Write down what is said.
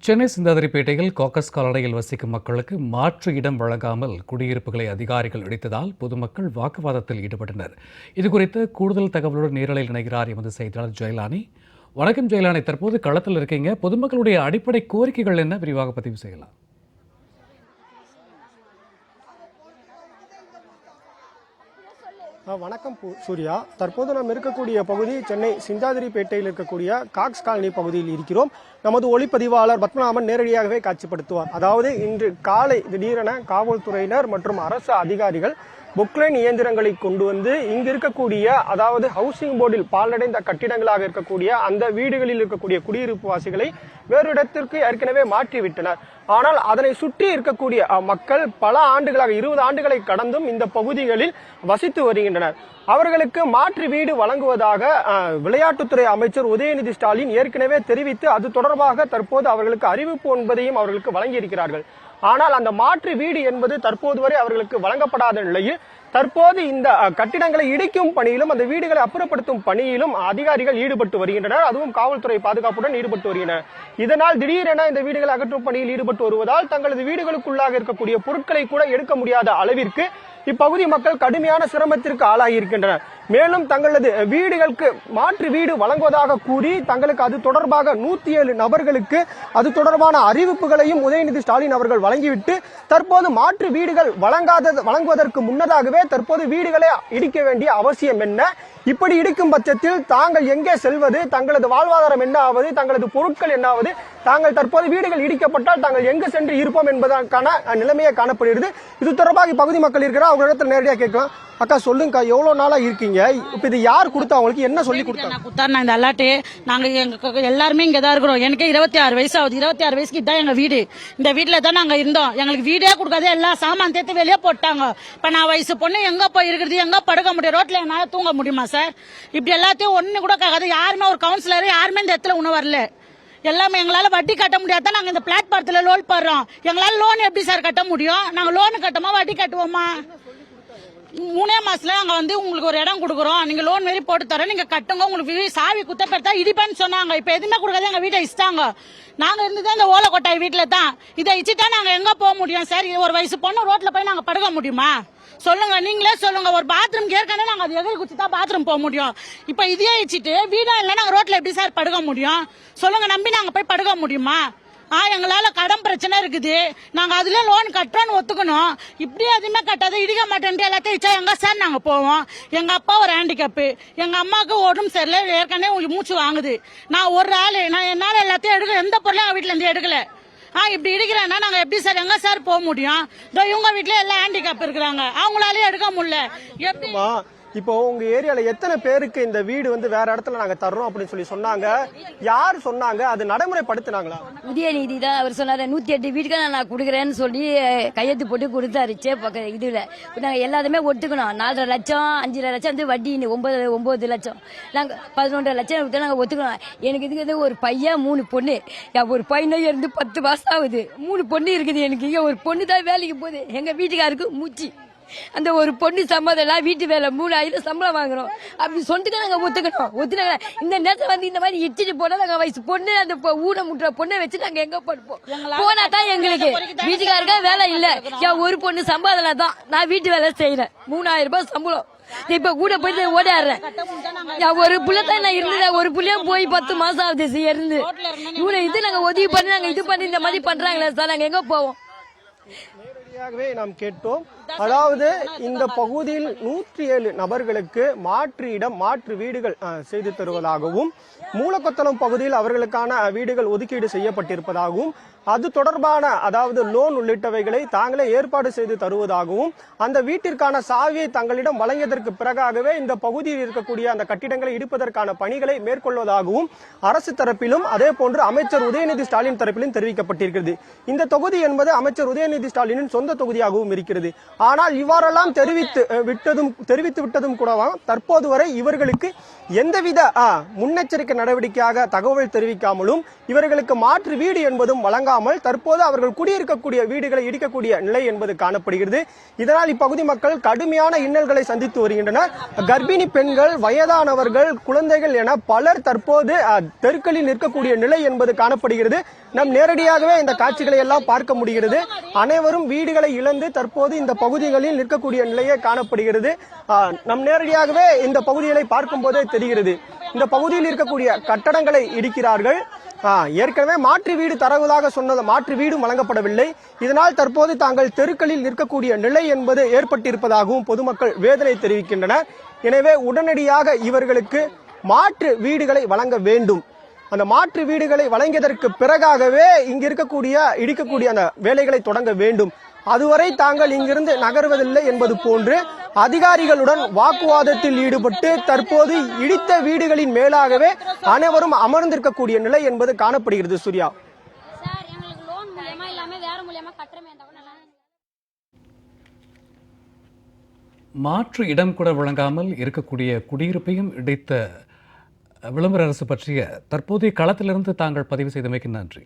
Chennai சிந்தாதிரிப்பேட்டையில் coccus காலனியில் வசிக்கும் மக்களுக்கு மாற்று இடம் வழங்காமல் குடியிருப்புகளை அதிகாரிகள் இடித்ததால் பொதுமக்கள் வாக்குவாதத்தில் ஈடுபட்டனர். இதுகுறித்து கூடுதல் தகவலோடு நேரலையில் இணைகிறார் எமது செய்தியாளர் ஜெயலானி. வணக்கம் ஜெயலானி. தற்போது களத்தில் இருக்கீங்க. பொதுமக்களுடைய அடிப்படை கோரிக்கைகள் என்ன? விரிவாக பதிவு செய்யலாம். வணக்கம் சூர்யா. தற்போது நாம் இருக்கக்கூடிய பகுதி சென்னை சிந்தாதிரிப்பேட்டையில் இருக்கக்கூடிய காக்ஸ் காலனி பகுதியில் இருக்கிறோம். நமது ஒளிப்பதிவாளர் பத்மநாபன் நேரடியாகவே காட்சிப்படுத்துவார். அதாவது இன்று காலை திடீரென காவல்துறையினர் மற்றும் அரசு அதிகாரிகள் புக்லைன் இயந்திரங்களை கொண்டு வந்து இங்கு இருக்கக்கூடிய அதாவது ஹவுசிங் போர்டில் பாலடைந்த கட்டிடங்களாக இருக்கக்கூடிய அந்த வீடுகளில் இருக்கக்கூடிய குடியிருப்பு வாசிகளை வேறு இடத்திற்கு ஏற்கனவே மாற்றிவிட்டனர். ஆனால் அதனை சுற்றி இருக்கக்கூடிய மக்கள் பல ஆண்டுகளாக இருபது ஆண்டுகளை கடந்தும் இந்த பகுதிகளில் வசித்து வருகின்றனர். அவர்களுக்கு மாற்று வீடு வழங்குவதாக விளையாட்டுத்துறை அமைச்சர் உதயநிதி ஸ்டாலின் ஏற்கனவே தெரிவித்து அது தொடர்பாக தற்போது அவர்களுக்கு அறிவிப்பு என்பதையும் அவர்களுக்கு வழங்கியிருக்கிறார்கள். ஆனால் அந்த மாற்று வீடு என்பது தற்போது வரை அவர்களுக்கு வழங்கப்படாத நிலையில் தற்போது இந்த கட்டிடங்களை இடிக்கும் பணியிலும் அந்த வீடுகளை அப்புறப்படுத்தும் பணியிலும் அதிகாரிகள் ஈடுபட்டு வருகின்றனர். அதுவும் காவல்துறை பாதுகாப்புடன் ஈடுபட்டு வருகின்றனர் இதனால் திடீரென இந்த வீடுகளை அகற்றும் பணியில் ஈடுபட்டு வருவதால் தங்களது வீடுகளுக்குள்ளாக இருக்கக்கூடிய பொருட்களை கூட எடுக்க முடியாத அளவிற்கு இப்பகுதி மக்கள் கடுமையான சிரமத்திற்கு ஆளாகி இருக்கின்றனர் மேலும் தங்களது வீடுகளுக்கு மாற்று வீடு வழங்குவதாக கூறி தங்களுக்கு அது தொடர்பாக நூத்தி ஏழு நபர்களுக்கு அது தொடர்பான அறிவிப்புகளையும் உதயநிதி ஸ்டாலின் அவர்கள் வழங்கிவிட்டு தற்போது மாற்று வீடுகள் வழங்காத வழங்குவதற்கு முன்னதாகவே தற்போது வீடுகளை இடிக்க வேண்டிய அவசியம் என்ன? இப்படி இடிக்கும் பட்சத்தில் தாங்கள் எங்கே செல்வது? தங்களது வாழ்வாதாரம் என்ன ஆவது தங்களது பொருட்கள் என்ன ஆவது தாங்கள் தற்போது வீடுகள் இடிக்கப்பட்டால் தாங்கள் எங்கு சென்று இருப்போம் என்பதற்கான நிலைமையை காணப்படுகிறது. இது தொடர்பாக இப்பகுதி மக்கள் இருக்கிறார் அவங்க இடத்துல நேரடியாக கேட்கலாம் அக்கா சொல்லுங்கக்கா எவ்வளவு நாளா இருக்கீங்க? இப்ப இது யார் கொடுத்தா? அவங்களுக்கு என்ன சொல்லி கொடுத்தாங்க நான் குத்தாருனா இந்த அல்லாட்டு நாங்க எங்க எல்லாருமே இங்க தான் இருக்கிறோம். எனக்கு இருபத்தி ஆறு வயசு ஆகுது இருபத்தி ஆறு வயசுக்கு இதான் எங்க வீடு. இந்த வீட்டுல தான் நாங்க இருந்தோம். எங்களுக்கு வீடே கொடுக்காத எல்லா சாமான் தேத்து வெளியே போட்டாங்க. இப்ப நான் வயசு பொண்ணு எங்க போய் இருக்கிறது எங்க படுக்க முடியும்? ரோட்ல என்னால தூங்க முடியுமா சார்? இப்படி எல்லாத்தையும் ஒண்ணு கூட கேட்காது யாருமே ஒரு கவுன்சிலர் யாருமே இந்த இடத்துல உணவு வரல. எல்லாமே எங்களால வட்டி கட்ட முடியாதான் நாங்க இந்த பிளாட்பாரத்துல லோன் போடுறோம். எங்களால லோன் எப்படி சார் கட்ட முடியும்? நாங்க லோன் கட்டமா வட்டி கட்டுவோமா? மூணே மாசத்துல நாங்க வந்து உங்களுக்கு ஒரு இடம் கொடுக்குறோம். நீங்க லோன் மாரி போட்டு தரோம். நீங்க கட்டுங்க. உங்களுக்கு சாவி குத்த பெருத்தா இடிப்பேன்னு சொன்னாங்க. இப்ப எதுவுமே கொடுக்காத எங்க வீட்டை இஷ்டாங்க. நாங்க இருந்தது இந்த ஓலை கொட்டாய் வீட்டுல தான். இதை இச்சுட்டா நாங்க எங்க போக முடியும்? சார் இது ஒரு வயசு பொண்ணு ரோட்ல போய் நாங்க படுக்க முடியுமா? சொல்லுங்க. நீங்களே சொல்லுங்க. ஒரு பாத்ரூம் ஏற்கனவே நாங்க அது எதிரி குச்சி தான் பாத்ரூம் போக முடியும்? இப்ப இதையே இச்சுட்டு வீடா இல்ல நாங்க ரோட்ல எப்படி சார் படுக்க முடியும்? சொல்லுங்க. நம்பி நாங்க போய் படுக்க முடியுமா? ஆ எங்களால் கடன் பிரச்சனை இருக்குது. நாங்கள் அதில் லோன் கட்டுறோன்னு ஒத்துக்கணும். இப்படி எதுவுமே கட்டாத? இடிக்க மாட்டேன்ட்டு எல்லாத்தையும் இச்சா எங்கே சார் நாங்கள் போவோம். எங்கள் அப்பா ஒரு ஹேண்டிகேப்பு எங்கள் அம்மாவுக்கு உடம்பு சரியில்லை. ஏற்கனவே உங்களுக்கு மூச்சு வாங்குது. நான் ஒரு ஆள். நான் என்னால் எல்லாத்தையும் எடுக்க எந்த பொருளையும் வீட்டிலேருந்து வீட்டுல எடுக்கல. ஆ இப்படி இடிக்கிறேன்னா நாங்கள் எப்படி சார் எங்கே சார் போக முடியும்? இதோ இவங்க வீட்டில் எல்லாம் ஹேண்டிகேப் இருக்கிறாங்க. அவங்களாலையும் எடுக்க முடியல. எப்படி இப்போ உங்க ஏரியால எத்தனை பேருக்கு இந்த வீடு வந்து வேற இடத்துல நாங்க தர்றோம் அப்படின்னு சொல்லி சொன்னாங்க? யார் சொன்னாங்க? அது நடைமுறைப்படுத்தினாங்களா? உதயநிதி தான் அவர் சொன்னாரு. நூத்தி எட்டு வீட்டுக்கு நான் கொடுக்குறேன்னு சொல்லி கையெழுத்து போட்டு கொடுத்தாரு. சே இதுல. நாங்க எல்லாத்தையுமே ஒத்துக்கணும். நாலரை லட்சம் அஞ்சரை லட்சம் வந்து வட்டி ஒன்பது ஒன்பது லட்சம். நாங்க பதினொன்றரை லட்சம் விட்டு நாங்க ஒத்துக்கணும். எனக்கு இதுக்கு வந்து ஒரு பையன் மூணு பொண்ணு. ஒரு பையனே இருந்து பத்து மாசம் ஆகுது. மூணு பொண்ணு இருக்குது எனக்கு. இங்க ஒரு பொண்ணு தான் வேலைக்கு போகுது. எங்க வீட்டுக்காருக்கு மூச்சு. அந்த ஒரு பொண்ணு சம்மதம் வீட்டு வேலை மூணாயிரம் சம்பளம் வாங்குறோம். அப்படி சொல்லிட்டு நாங்க ஒத்துக்கணும் ஒத்துனாங்க. இந்த நேரத்துல வந்து இந்த மாதிரி இடிச்சிட்டு போனா நாங்க வயசு பொண்ணு அந்த பொ- ஊட முட்டுற பொண்ணை வச்சு நாங்க எங்க படுப்போம்? போனா தான் எங்களுக்கு வீட்டுக்காரங்க வேலை இல்ல. என் ஒரு பொண்ணு சம்பாதனை தான் நான் வீட்டு வேலை செய்யறேன் மூணாயிரம் ரூபாய் சம்பளம். இப்ப கூட போயிட்டு ஓடாடுறேன் என் ஒரு புள்ள தான் நான் இருந்தேன் ஒரு புள்ளையும் போய் பத்து மாசம் ஆகுது இருந்து. இவ்வளவு இது நாங்க உதவி பண்ணி நாங்க இது பண்ணி இந்த மாதிரி பண்றாங்களே சார் நாங்க எங்க போவோம்? நேரடியாகவே நாம் கேட்டோம். அதாவது இந்த பகுதியில் நூற்றி ஏழு நபர்களுக்கு மாற்று இடம் மாற்று வீடுகள் செய்து தருவதாகவும் மூலக்கொத்தளம் பகுதியில் அவர்களுக்கான வீடுகள் ஒதுக்கீடு செய்யப்பட்டிருப்பதாகவும் அது தொடர்பான அதாவது லோன் உள்ளிட்டவைகளை தாங்களே ஏற்பாடு செய்து தருவதாகவும் அந்த வீட்டிற்கான சாவியை தங்களிடம் வழங்கியதற்கு பிறகாகவே இந்த பகுதியில் இருக்கக்கூடிய அந்த கட்டிடங்களை இடிப்பதற்கான பணிகளை மேற்கொள்வதாகவும் அரசு தரப்பிலும் அதே போன்று அமைச்சர் உதயநிதி ஸ்டாலின் தரப்பிலும் தெரிவிக்கப்பட்டிருக்கிறது. இந்த தொகுதி என்பது அமைச்சர் உதயநிதி ஸ்டாலினின் சொந்த தொகுதியாகவும் இருக்கிறது. ஆனால் இவ்வாறெல்லாம் தெரிவித்து விட்டதும் தெரிவித்து விட்டதும் கூடவா? தற்போது வரை இவர்களுக்கு எந்தவித ஆ, முன்னெச்சரிக்கை நடவடிக்கையாக தகவல் தெரிவிக்காமலும் இவர்களுக்கு மாற்று வீடு என்பதும் வழங்காமல் தற்போது அவர்கள் குடியிருக்கக்கூடிய வீடுகளை இடிக்கக்கூடிய நிலை என்பது காணப்படுகிறது. இதனால் இப்பகுதி மக்கள் கடுமையான இன்னல்களை சந்தித்து வருகின்றனர். கர்ப்பிணி பெண்கள் வயதானவர்கள் குழந்தைகள் என பலர் தற்போது அ, தெருக்களில் நிற்கக்கூடிய நிலை என்பது காணப்படுகிறது. நம் நேரடியாகவே இந்த காட்சிகளை எல்லாம் பார்க்க முடிகிறது. அனைவரும் வீடுகளை இழந்து தற்போது இந்த பகுதிகளில் நிற்கக்கூடிய நிலையே காணப்படுகிறது. நம் நேரடியாகவே இந்த பகுதிகளை பார்க்கும் போதே தெரிகிறது. இந்த பகுதியில் இருக்கக்கூடிய கட்டடங்களை இடிக்கிறார்கள். ஏற்கனவே மாற்று வீடு தரவுதாக சொன்னது மாற்று வீடும் வழங்கப்படவில்லை. இதனால் தற்போது தாங்கள் தெருக்களில் நிற்கக்கூடிய நிலை என்பது ஏற்பட்டிருப்பதாகவும் பொதுமக்கள் வேதனை தெரிவிக்கின்றனர். எனவே உடனடியாக இவர்களுக்கு மாற்று வீடுகளை வழங்க வேண்டும். அந்த மாற்று வீடுகளை வழங்கியதற்கு பிறகாகவே இங்கிருக்கக்கூடிய இடிக்கக்கூடிய அந்த வேலைகளை தொடங்க வேண்டும். அதுவரை தாங்கள் இங்கிருந்து நகர்வதில்லை என்பது போன்று அதிகாரிகளுடன் வாக்குவாதத்தில் ஈடுபட்டு தற்போது இடித்த வீடுகளின் மேலாகவே அனைவரும் அமர்ந்திருக்கக்கூடிய நிலை என்பது காணப்படுகிறது சூர்யா. மாற்று இடம் கூட வழங்காமல் இருக்கக்கூடிய குடியிருப்பையும் இடித்த விளம்பர அரசு பற்றிய தற்போதைய களத்திலிருந்து தாங்கள் பதிவு செய்தமைக்கு நன்றி.